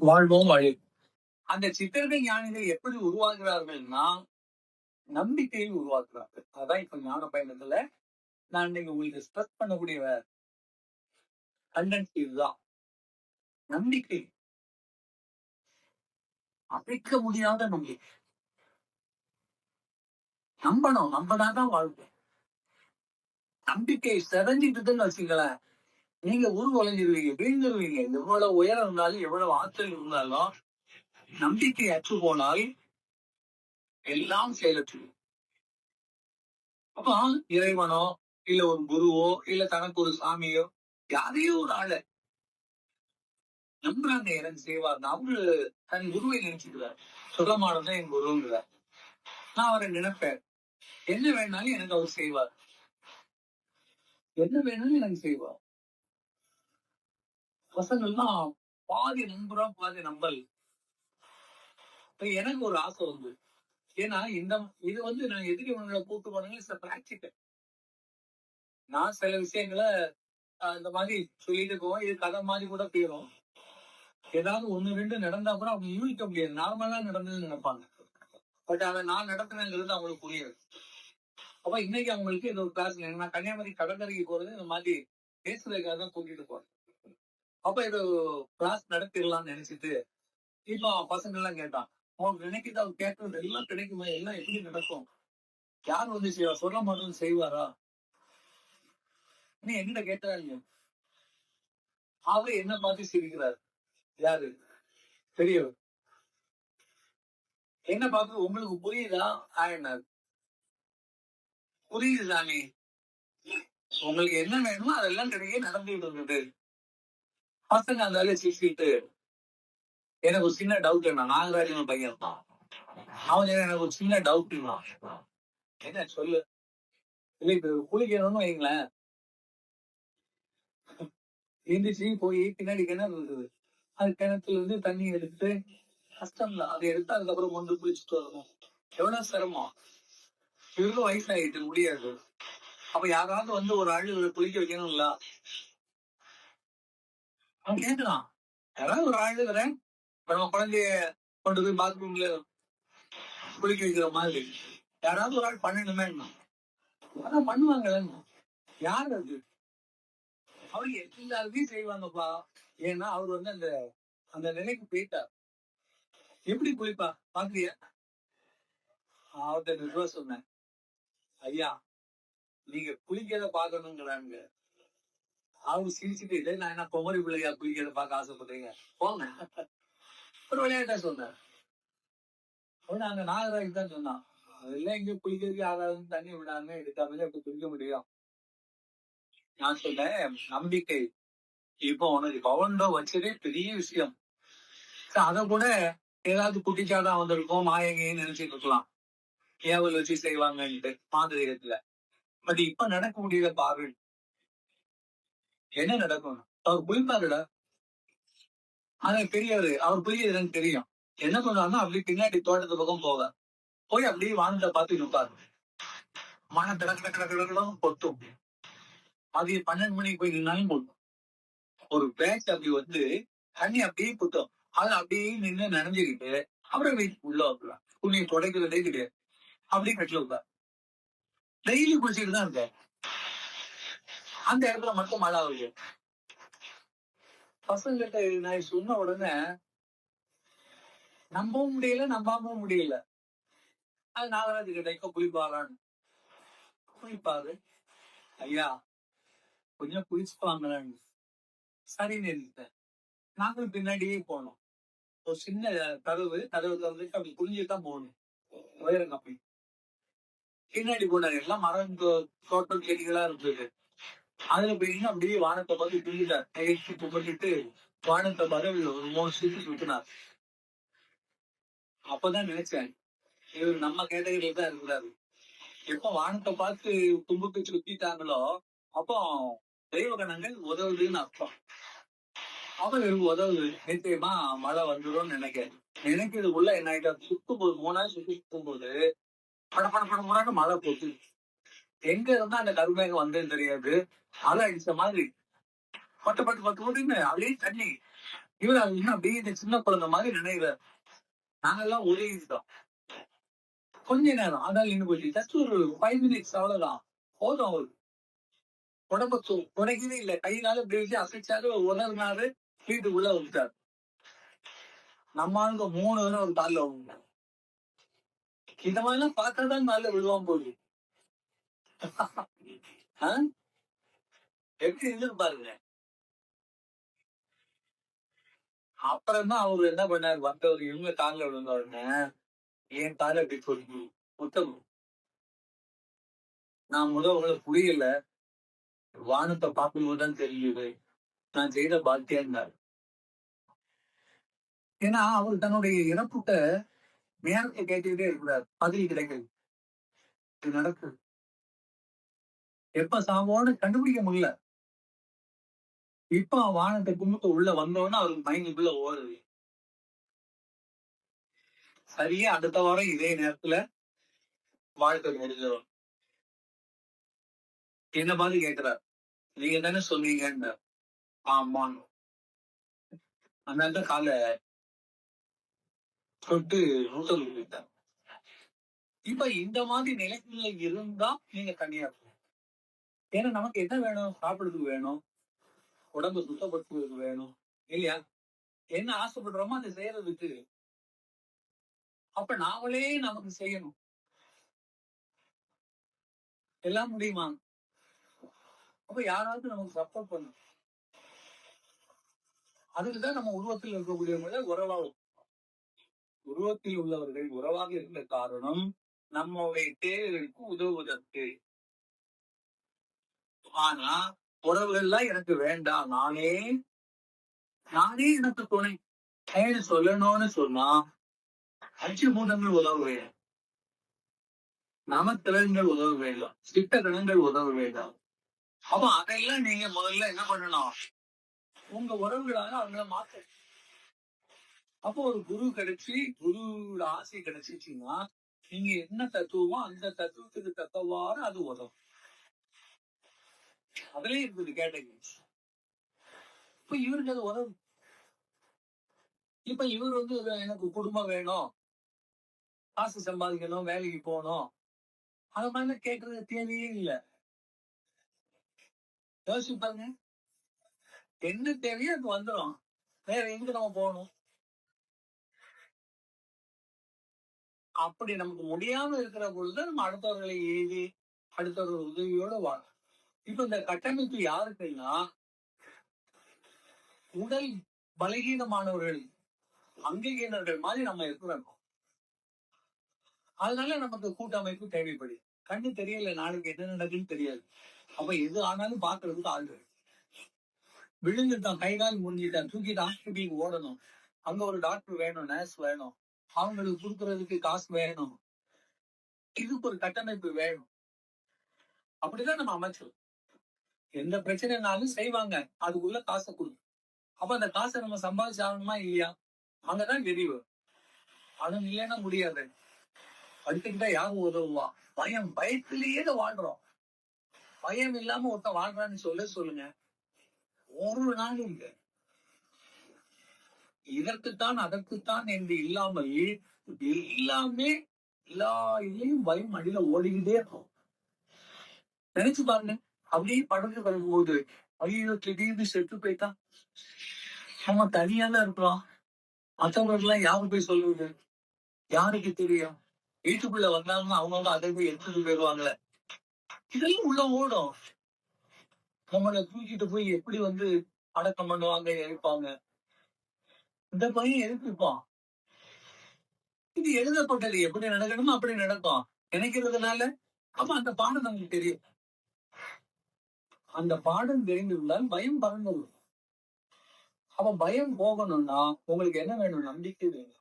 வாழ்வோம் வழி. அந்த சித்தர்கள் ஞானிகள் எப்படி உருவாகிறார்கள்னா நம்பிக்கையில் உருவாக்குறார்கள் அதான் இப்ப ஞான பயணத்துல நான் இன்னைக்கு உங்களுக்கு ஸ்ட்ரெஸ் பண்ணக்கூடிய கண்டென்ட் இதுதான். நம்பிக்கை. அழைக்க முடியாத நம்பிக்கை. நம்பணும் நம்பினாதான் வாழ்க்கை நம்பிக்கை செதஞ்சிட்டுதுன்னு வச்சுங்களேன் நீங்க உருவலைஞ்சிருவீங்க வீழ்ந்துருவீங்க எவ்வளவு உயரம் இருந்தாலும் எவ்வளவு ஆற்றல் இருந்தாலும் நம்பிக்கை அற்று போனால் எல்லாம் செயலற்று. அப்ப இறைவனோ இல்ல ஒரு குருவோ இல்ல தனக்கு ஒரு சாமியோ யாரையோ ஒரு ஆள நம்புறாங்க எனக்கு செய்வார் அவரு தன் குருவை நினைச்சுக்கிறார். சுகமானதான் என் குருங்கிறார். நான் அவரை நினைப்பேன். என்ன வேணாலும் எனக்கு அவர் செய்வார். என்ன வேணாலும் எனக்கு செய்வார். பசங்கள்லாம் பாதி நம்புறோம் பாதி நம்பல். இப்ப எனக்கு ஒரு ஆசை வந்து ஏன்னா இந்த இது வந்து நான் எதிரி உங்களை கூட்டு போனீங்க பிராக்டிக்கல் நான் சில விஷயங்களை இந்த மாதிரி சொல்லிட்டு போவோம் இது கதை மாதிரி கூட போயிடும் ஏதாவது ஒண்ணு ரெண்டு நடந்தா கூட அவங்க யூகிக்க முடியாது. நார்மலா நடந்ததுன்னு நினைப்பாங்க. பட் அதை நான் நடத்தினேங்கிறது அவங்களுக்கு புரியாது. அப்ப இன்னைக்கு அவங்களுக்கு இது ஒரு கிளாஸ் நான் கன்னியாகுமரி கடற்கரைக்கு போறது இந்த மாதிரி பேசுறதுக்காக தான் கூட்டிட்டு போறேன். அப்ப இது கிளாஸ் நடத்திடலாம்னு நினைச்சிட்டு இப்போ பசங்க எல்லாம் கேட்டான் அவங்க நினைக்கிறது அவங்க கேட்கறது எல்லாம் கிடைக்குமா எல்லாம் எப்படி நடக்கும்? யார் வந்து செய்வா? சொல்ல மாட்டோம் செய்வாரா? நீ என்ன கேட்டா இல்லையா? அவரு என்ன பார்த்து சிரிக்கிறார். யாரு? பெரியவர். என்ன பார்த்து உங்களுக்கு புரியுதா? ஆயினார். புரியுது சாமி. உங்களுக்கு என்ன வேணுமோ அதெல்லாம் கிடைக்க நடந்துட்டு இருந்தது. பசங்க அந்த வேலையை சிரிச்சுக்கிட்டு எனக்கு ஒரு சின்ன டவுட் என்ன நாகராஜன் பையன் தான் அவன் எனக்கு ஒரு சின்ன டவுட் என்ன சொல்லு? இல்ல இப்ப குளிக்கணும்னு வைங்களேன். எந்திரிச்சு போய் பின்னாடி கிணறு இருக்குது. அது கிணத்துல இருந்து தண்ணி எடுத்து கஷ்டம் தான் அதை எடுத்து அதுக்கப்புறம் கொண்டு குளிச்சுட்டு வரணும். எவ்வளவு சிரமம்? இவருக்கும் வயசாயிட்டு முடியாது. அப்ப யாராவது வந்து ஒரு ஆள் இவரை குளிக்க வைக்கணும்ல? அவன் கேட்கலாம் யாராவது ஒரு ஆள் வரேன் இப்ப நம்ம குழந்தைய கொண்டு போய் பாத்ரூம்ல குளிக்க வைக்கிற மாதிரி. யாராவது ஒரு ஆள் பண்ணணுமே அதான் பண்ணுவாங்களேன்னு யார் அது? அவர் எல்லாருக்கும் செய்வாங்கப்பா. ஏன்னா அவர் வந்து அந்த அந்த நிலைக்கு போயிட்டார். எப்படி குளிப்பா? பாக்குறியா அவர்கிட்ட நிறுவ சொன்னேன். ஐயா நீங்க குளிக்கிறத பாக்கணுங்கிறாங்க அவங்க சிரிச்சுட்டு இல்லை நான் என்ன குமரி பிள்ளையா குளிக்கிறத பார்க்க ஆசைப்படுறீங்க போங்க. ஒரு விளையாட்டா சொன்னேன் உடனே அங்க நாகராஜ் தான் சொன்னான் அதெல்லாம் எங்க குளிக்கிறதுக்கு ஆகாதுன்னு தண்ணி விடாம எடுக்காமலே அப்படி குளிக்க முடியும். நான் சொன்னேன் நம்பிக்கை. இப்போ உனக்கு பவன்டோ வச்சதே பெரிய விஷயம். அத கூட ஏதாவது குட்டிச்சாடா வந்திருக்கும் மாயங்கன்னு நினைச்சிட்டு இருக்கலாம். ஏவல் வச்சு செய்வாங்கன்ட்டு மாந்திரிகத்துல. பட் இப்ப நடக்க முடியல பாருன்னு என்ன நடக்கும்? அவர் குளிப்பாருடா. ஆனா பெரியவர் அவர் பெரிய தெரியும். என்ன பண்ணுவாருன்னா அப்படி பின்னாடி தோட்டத்து பக்கம் போக போய் அப்படியே வானத்தை பார்த்து நிற்பாரு மன கிடக்கு கிடக்கு கிடக்கு பொத்தும் மதியம் பன்னெண்டு மணிக்கு போய் நின்னாலும் போதும் ஒரு பேட்ச் அப்படி வந்து தண்ணி அப்படியே குத்தும் அது அப்படியே நின்று நனைஞ்சுக்கிட்டு அப்புறம் வீட்டுக்கு உள்ள வைக்கலாம் துணியை தொடக்கிறதே கிடையாது அப்படியே கட்டில வைப்பார் டெய்லி குளிச்சுட்டு தான் இருக்க அந்த இடத்துல மட்டும் மழை ஆகுது பசங்கிட்ட நான் சொன்ன உடனே நம்பவும் முடியல நம்பாமவும் முடியல. அது நாகராஜ் கிட்ட குளிப்பாரான்னு குளிப்பாரு ஐயா கொஞ்சம் குளிச்சுப்பாங்களான்னு சரி இருந்தேன் நாங்களும் பின்னாடியே போனோம். ஒரு சின்ன கதவு கதவு திறந்துட்டு அப்படி குளிஞ்சுட்டு தான் போகணும் உயரம் அப்படி பின்னாடி போனாரு எல்லாம் மரம் தோட்டம் செடிகளா இருந்தது. அதுல போய் அப்படியே வானத்தை பார்த்து தூங்கிட்டார் கைக்கு கும்பிட்டுட்டு வானத்தை பார்த்து ஒரு மூணு சுத்தி சுத்தினார். அப்பதான் நினைச்சேன் இவர் நம்ம கேட்டகரியில தான் இருக்கிறாரு. எப்ப வானத்தை பார்த்து கும்புக்கு சுத்திட்டாங்களோ அப்போ தெய்வகணங்கள் உதவுதுன்னு அர்த்தம். அவன் இவருக்கு உதவுது நிச்சயமா மழை வந்துடும் நினைக்கிறேன். நினைக்கிறதுக்குள்ள என்ன ஆயிட்டா சுத்தும் போது மூணாவது சுத்தி சுத்தும் போது பட பட பட முறாக மழை போச்சு. எங்க இருந்தா அந்த கருமேகம் வந்ததுன்னு தெரியாது. அலை அடிச்ச மாதிரி. பட்டு பட்டு பத்து போட்டுன்னு அப்படியே தண்ணி. இவர் அது இன்னும் அப்படியே இந்த சின்ன குழந்தை மாதிரி நினைக்கிறார் நாங்கெல்லாம் ஒரே இதுதான். கொஞ்ச நேரம். அதான் இன்னும் போச்சு ஜஸ்ட் ஒரு ஃபைவ் மினிட்ஸ் அவ்வளவுதான். போதும் அவரு. உடம்ப குறைக்கவே இல்லை. கையினால இப்படி வச்சு அசைச்சாரு. உணர்னாரு வீட்டுக்குள்ள வந்துட்டாரு. நம்ம ஆளுங்க மூணு தடவை ஒரு காலில் இந்த மாதிரிலாம் பார்த்தாதான் நல்ல விழுவான் போகுது. எப்படி இருந்து பாருங்க. அப்புறமா அவரு என்ன பண்ணாரு? வந்தவர் இவங்க காலில் விழுந்த உடனே என் கால அப்படி சொல்லி புத்தகம் நான் முதல் உங்களுக்கு புரியல. வானத்தை பார்க்கும்போது தான் தெரியுது. நான் செய்த பாக்கியன்னார் ஏன்னா அவர் தன்னுடைய இறப்புட்ட நேரத்தை கேட்டுக்கிட்டே இருக்கிறார். பதில் கிடைக்கிறது இது நடக்குது. எப்ப சாவோன்னு கண்டுபிடிக்க முடியல. இப்ப வானத்தை கும்பிட்டு உள்ள வந்தோன்னு அவருக்கு மைண்டுக்குள்ள ஓடுது. சரியா அடுத்த வாரம் இதே நேரத்துல வாழ்க்கை முடிஞ்சிடும். என்ன மாதிரி கேட்கிறார் நீங்க தானே சொன்னீங்கன்னு. ஆமான்னு அந்த கால தொட்டு நூத்தல் இப்ப இந்த மாதிரி நிலைமையில இருந்தா நீங்க தனியா இருக்கும் ஏன்னா நமக்கு என்ன வேணும்? சாப்பிடுறதுக்கு வேணும். உடம்பு சுத்தப்படுத்துவதற்கு வேணும். இல்லையா? என்ன ஆசைப்படுறோமோ அதை செய்யறதுக்கு. அப்ப நாமளே நமக்கு செய்யணும். எல்லாம் முடியுமா? அப்ப யாராவது நமக்கு சப்போர்ட் பண்ணும் அதுக்குதான் நம்ம உருவத்தில் இருக்கக்கூடியவங்கள உறவாகும். உருவத்தில் உள்ளவர்கள் உறவாக இருந்த காரணம் நம்முடைய தேவைகளுக்கு உதவுவதற்கு ஆனா உறவுகள்லாம் எனக்கு வேண்டாம். நானே நானே எனக்கு துணை. ஏன்னு சொல்லணும்னு சொன்னா அஞ்சு பூதங்கள் உதவ வேணும் நமத்திறன்கள் உதவ வேண்டாம் திட்ட கணங்கள் உதவ வேண்டாம் அப்ப அதெல்லாம் நீங்க முதல்ல என்ன பண்ணணும்? உங்க உறவுகளாக அவங்கள மாத்த. அப்போ ஒரு குரு கிடைச்சி குருவோட ஆசை கிடைச்சிச்சுன்னா நீங்க என்ன தத்துவமோ அந்த தத்துவத்துக்கு தக்கவாறு அது உதவும். அதுலயே இருக்குது கேட்டகரி இப்ப இவருக்கு அது உதவும். இப்ப இவர் வந்து எனக்கு குடும்பம் வேணும். காசு சம்பாதிக்கணும் வேலைக்கு போகணும். அது மாதிரிலாம் கேட்கறது தேவையே இல்லை. யோசிச்சு பாருங்க. என்ன தேவையோ அது வந்துடும் வேற எங்க நம்ம போகணும்? அப்படி நமக்கு முடியாம இருக்கிற பொழுது நம்ம அடுத்தவர்களை ஏவி அடுத்தவர்கள் உதவியோட வாழ இப்ப இந்த கட்டமைப்பு யாருக்குன்னா உடல் பலகீனமானவர்கள் அங்கீகீனர்கள் மாதிரி நம்ம இருக்கிறோம் அதனால நமக்கு கூட்டமைப்பு தேவைப்படுது கண்ணு தெரியல நாளைக்கு என்ன நடக்குன்னு தெரியாது. அப்ப எது ஆனாலும் பாக்குறதுக்கு ஆள் விழுந்துட்டான் கை கால் முடிஞ்சிட்டான் தூக்கிட்டு ஹாஸ்பிட்டலுக்கு ஓடணும். அங்க ஒரு டாக்டர் வேணும் நர்ஸ் வேணும். அவங்களுக்கு கொடுக்கறதுக்கு காசு வேணும். இதுக்கு ஒரு கட்டமைப்பு வேணும். அப்படிதான் நம்ம அமைச்சோம் எந்த பிரச்சனைனாலும் செய்வாங்க. அதுக்குள்ள காசை கொடுக்கும் அப்ப அந்த காசை நம்ம சம்பாதிச்சு ஆகணுமா இல்லையா? அங்கதான் விரிவு அதுவும் இல்லைன்னா முடியாது. அடுத்துக்கிட்டா யாரும் உதவுவா? பயம். பயத்திலேயே தான் வாழ்றோம். பயம் இல்லாம ஒருத்தன் வாழ்றான்னு சொல்ல சொல்லுங்க. ஒரு நாள் இங்க இதற்குத்தான் அதற்குத்தான் என்று இல்லாமல் எல்லாமே எல்லா இதுலயும் பயம் அடியில ஓடிக்கிட்டே இருக்கும். நினைச்சு பாருங்க. அப்படியே படகு வரும்போது ஐயோ திடீர்னு செத்து போயிட்டான் அவன் தனியா தான் இருக்கிறான் மற்றவர்கள்லாம் யாரு போய் சொல்லுவது யாருக்கு தெரியும்? வீட்டுக்குள்ள வந்தாங்கன்னா அவங்க அதை போய் எடுத்துட்டு போயிடுவாங்களே இதெல்லாம் உள்ள ஓடும். நம்மளை தூக்கிட்டு போய் எப்படி வந்து அடக்கம் பண்ணுவாங்க எழுப்பாங்க இந்த பையன் எழுப்பிப்பான் இது எழுதப்பட்டது எப்படி நடக்கணுமோ அப்படி நடக்கும். நினைக்கிறதுனால? அப்ப அந்த பாடம் நமக்கு தெரியும். அந்த பாடம் தெரிந்திருந்தால் பயம் பறந்துடும் அப்ப பயம் போகணும்னா உங்களுக்கு என்ன வேணும்? நம்பிக்கை வேணும்.